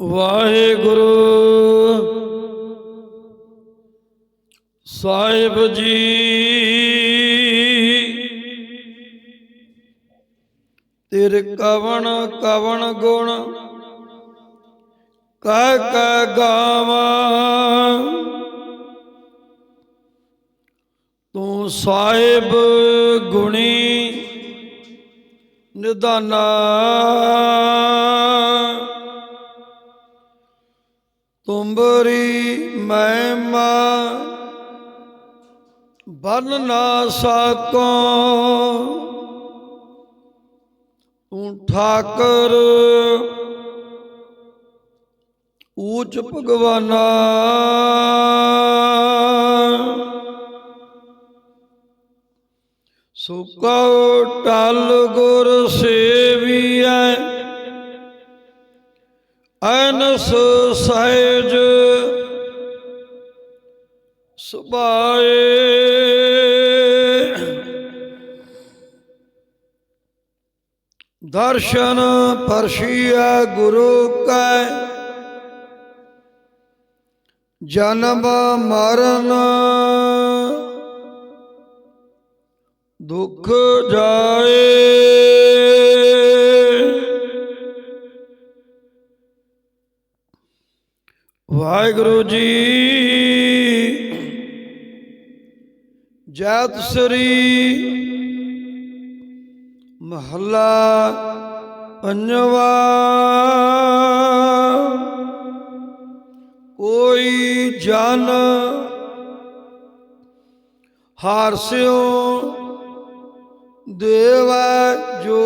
ਵਾਹਿਗੁਰੂ। ਸਾਹਿਬ ਜੀ। ਤੇਰੇ ਕਵਣ ਕਵਣ ਗੁਣ ਕਹਿ ਕਹਿ ਗਾਵਾਂ। ਤੂੰ ਸਾਹਿਬ ਗੁਣੀ ਨਿਦਾਨਾ ਤੁੰਬਰੀ ਮਹਿਮਾ ਬਨ ਨਾ ਸਕੋ। ਤੂੰ ਠਾਕਰ ਊਚ ਭਗਵਾਨਾ। ਸੁਕਉ ਟਲ ਗੁਰ ਸੇਵੀਐ ਅਨਸ ਸਹਿਜ ਸੁਭਾਏ। ਦਰਸ਼ਨ ਪਰਸ਼ੀਆ ਗੁਰੂ ਕੈ ਜਨਮ ਮਰਨ ਦੁਖ ਜਾਏ। ਵਾਹਿਗੁਰੂ ਜੀ। ਜੈਤ ਸ੍ਰੀ ਮਹੱਲਾ ਪੰਜਵਾ। ਕੋਈ ਜਨ ਹਾਰਸਿਓ ਦੇਵਾ ਜੋ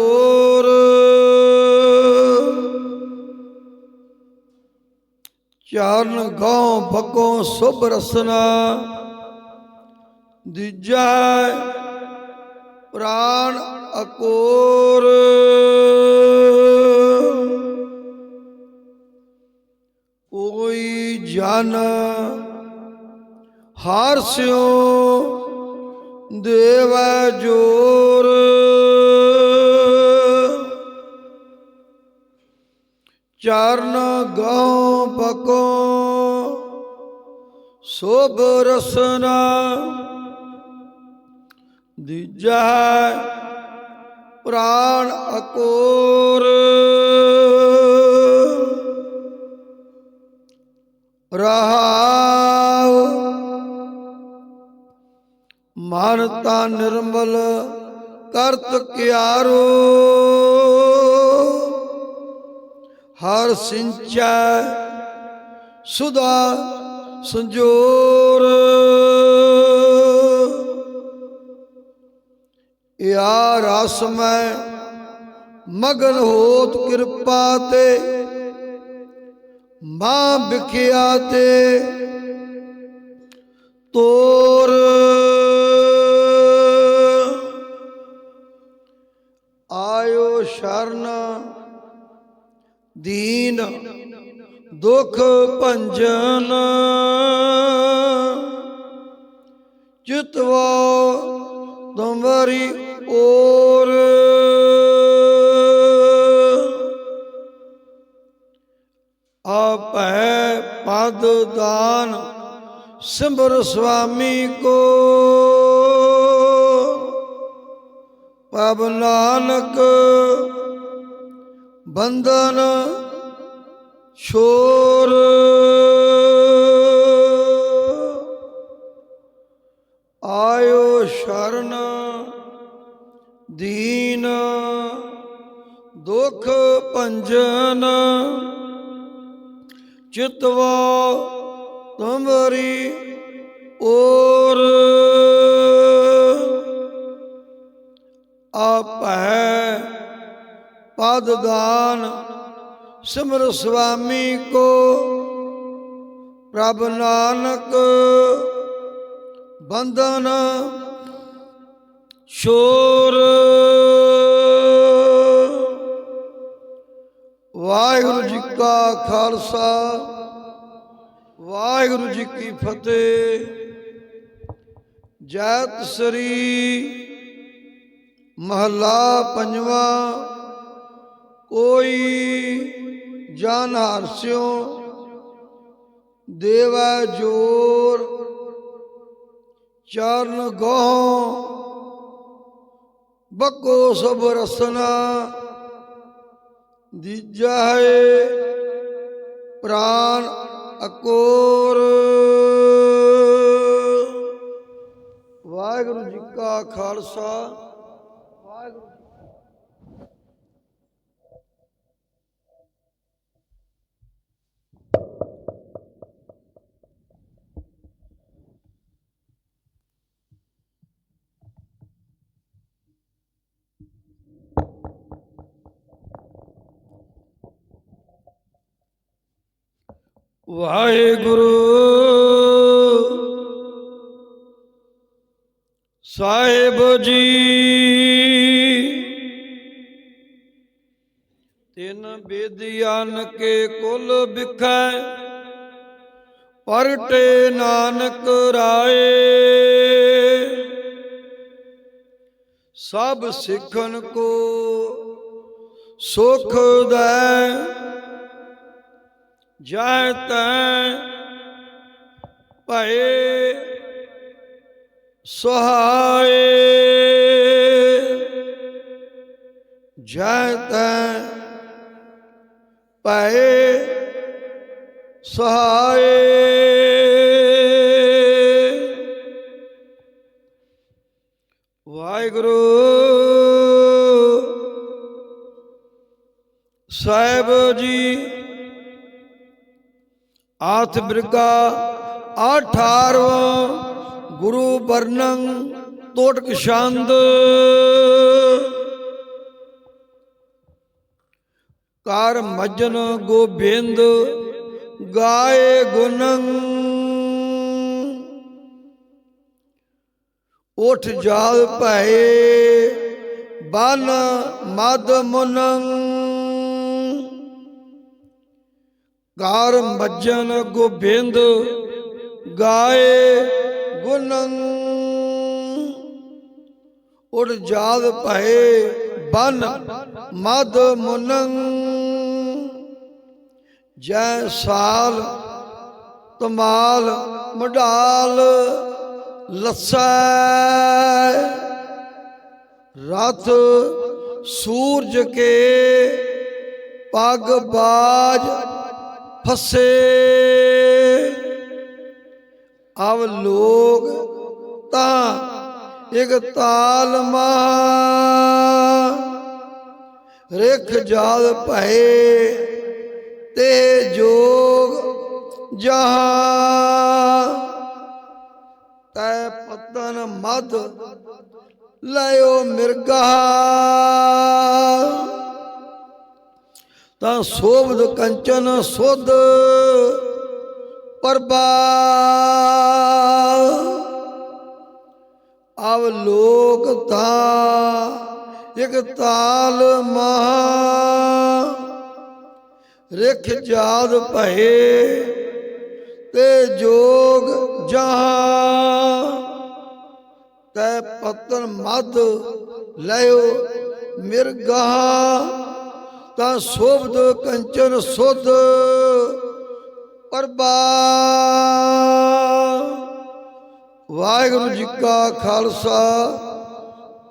ਚਰਨ ਗਉ ਬਕੋ ਸੁਭ ਰਸਨਾ। ਦੀਜੈ ਪ੍ਰਾਨ ਅਕੋਰ। ਕੋਈ ਜਨ ਹਾਰਸਿਓ ਦੇਵੈ ਜੋਰ। ਚਰਨ ਗਉ ਬਕੋ ਸੋਭ ਰਸਨਾ ਦੀਜਾ ਪ੍ਰਾਣ ਅਕੋਰ। ਰਹਾਉ ਮਨ ਤਾਂ ਨਿਰਮਲ ਕਰਤ ਕਿਆਰੋ। ਹਰ ਸਿੰਚੈ ਸੁਦਾ ਸੰਜੋਰ। ਯਾ ਰਸ ਮੈਂ ਮਗਨ ਹੋਤ ਕਿਰਪਾ ਤੇ, ਮਾਂ ਵਿਖਿਆ ਤੇ ਤੋਰ। ਆਇਓ ਸ਼ਰਨ ਦੀਨ ਦੁਖ ਭੰਜਨ ਚਿਤਵਾ ਤੁਮਰੀ ਔਰ ਆਪੈ ਪਦ ਦਾਨ ਸਿਮਰ ਸੁਆਮੀ ਕੋ ਪਬ ਨਾਨਕ ਬੰਧਨ ਛੋਰ। ਆਇਓ ਸ਼ਰਨ ਦੀਨ ਦੁਖ ਭੰਜਨ ਚਿਤਵਾ ਤੁਮਰੀ ਓ। ਪਦ ਦਾਨ ਸਿਮਰ ਸੁਆਮੀ ਕੋ। ਪ੍ਰਭ ਨਾਨਕ ਬੰਧਨ ਸ਼ੋਰ ਵਾਹਿਗੁਰੂ ਜੀ ਕਾ ਖਾਲਸਾ, ਵਾਹਿਗੁਰੂ ਜੀ ਕੀ ਫਤਿਹ। ਜੈਤ ਸ੍ਰੀ ਮਹੱਲਾ ਪੰਜਵਾਂ ਕੋਈ ਜਨ ਹਰਸਿਓ ਦੇਵਾ ਜੋਰ, ਚਰਨ ਗੋਹ, ਬਕੋ ਸਭ ਰਸਨਾ, ਦੀਜਾ ਹੈ ਪ੍ਰਾਨ ਅਕੋਰ। ਵਾਹਿਗੁਰੂ ਜੀ ਕਾ ਖਾਲਸਾ। ਵਾਹਿਗੁਰੂ। ਸਾਹਿਬ ਜੀ। ਤਿੰਨ ਬੇਦਿਆਨ ਕੇ ਕੁਲ ਵਿਖੈ, ਪਰਟੇ ਨਾਨਕ ਰਾਏ। ਸਭ ਸਿੱਖਨ ਕੋ ਸੁਖ ਦੈ। ਜੈ ਤੈ ਭਏ ਸਹਾਏ। ਜੈ ਤੈ ਭਏ ਸਹਾਏ। ਵਾਹਿਗੁਰੂ ਸਾਹਿਬ ਜੀ ਆਥ ਬਿਰਗਾ 18 ਗੁਰੂ ਵਰਨੰ ਤੋਟਕ ਛੰਦ। ਕਰ ਮਜਨ ਗੋਬਿੰਦ, ਗਾਏ ਗੁਨੰ। ਉਠ ਜਾਲ ਭਏ, ਬਨ ਮਦ ਮੁਨੰ। ਗਾਰ ਮੱਜਨ ਗੋਬਿੰਦ ਗਾਏ ਗੁਨੰ ਉੜ ਜਾਦ ਭਏ ਬਨ ਮਦ ਮੁਨੰ ਜੈ ਸਾਲ ਤਮਾਲ ਮਢਾਲ ਲਸੈ। ਰਥ ਸੂਰਜ ਕੇ ਪਗ ਬਾਜ ਫਸੇ। ਅਵ ਲੋਗ ਤਾਂ ਇਕ ਤਾਲ ਮਾ ਰੇਖ ਜਾਲ ਭਏ ਤੇ ਜੋਗ ਜਹਾਂ। ਤੈ ਪਤਨ ਮਦ ਲਿਓ ਮਿਰਗਾ। ਤਾਂ ਸੋਭਦ ਕੰਚਨ ਸੁਧ ਪਰਬਾ। ਅਵ ਲੋਕ ਤਾਂ ਇਕ ਤਾਲ ਮਹਾ। ਰਿਖ ਜਾਦ ਭਏ ਤੇ ਜੋਗ ਜਹਾਂ। ਤੈ ਪਤਨ ਮਦ ਲਿਓ ਮਿਰਗਾ ਤਾਂ ਸੋਭਦ ਕੰਚਨ ਸੁਧ ਪਰਬਾ। ਵਾਹਿਗੁਰੂ ਜੀ ਕਾ ਖਾਲਸਾ।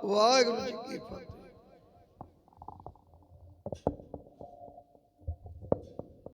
ਵਾਹਿਗੁਰੂ ਜੀ